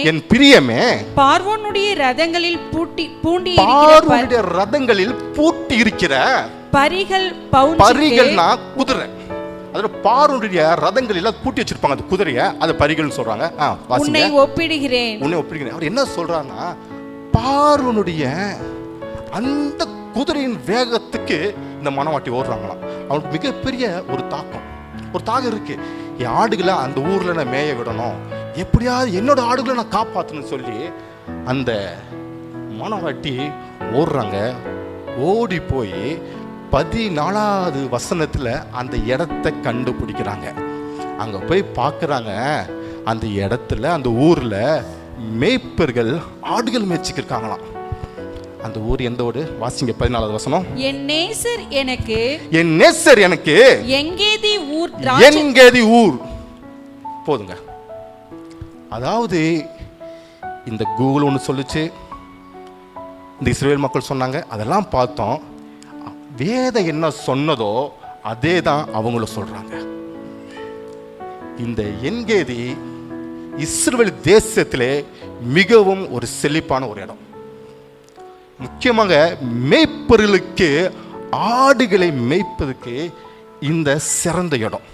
என் பிரியமே பார்வோனுடைய ரதங்களில் பூட்டி பூண்டி பார்வனுடைய ரதங்களில் பூட்டி இருக்கிற பரிகள் பரிகள்னா குதிரை. அதோட பார்வனுடைய ரதங்களில் பூட்டி வச்சிருப்பாங்க அந்த குதிரைய. அது பரிகள்னு சொல்றாங்க. உன்னை ஒப்பிடுகிறேன். உன்னை ஒப்பிடுகிறேன். அவர் என்ன சொல்றாருன்னா பார்வனுடைய அந்த குதிரையின் வேகத்துக்கு இந்த மனவாட்டி ஓடுறாங்களாம். அவனுக்கு மிகப்பெரிய ஒரு தாக்கம். ஒரு தாகம் இருக்கு. ஆடுகளை அந்த ஊர்ல நான் மேய விடணும். எப்படியாவது என்னோட ஆடுகளை நான் காப்பாற்றணும்னு சொல்லி அந்த மனவாட்டி ஓடுறாங்க. ஓடி போய் பதினாலாவது வசனத்துல அந்த இடத்த கண்டுபிடிக்கிறாங்க. அங்க போய் பார்க்குறாங்க அந்த இடத்துல அந்த ஊர்ல மேய்ப்பர்கள் ஆடுகள் மேய்ச்சிக்கிருக்காங்களாம். அந்த ஊர் எந்த ஊர்? வாசிங்க பதினாலாவது வசனம். என் நேசர் எனக்கு என் நேசர் எனக்கு எங்கேதி ஊர் எங்கேதி ஊர்? போதுங்க. அதாவது இந்த கூகுள் ஒன்று சொல்லுச்சு இந்த இஸ்ரேல் மக்கள் சொன்னாங்க அதெல்லாம் பார்த்தோம் வேதம் என்ன சொன்னதோ அதே தான் அவங்களும் சொல்கிறாங்க இந்த எண்கேதி இஸ்ரேல் தேசத்திலே மிகவும் ஒரு செழிப்பான ஒரு இடம். முக்கியமாக மேய்ப்பர்களுக்கு ஆடுகளை மேய்ப்பதற்கு இந்த சிறந்த இடம்.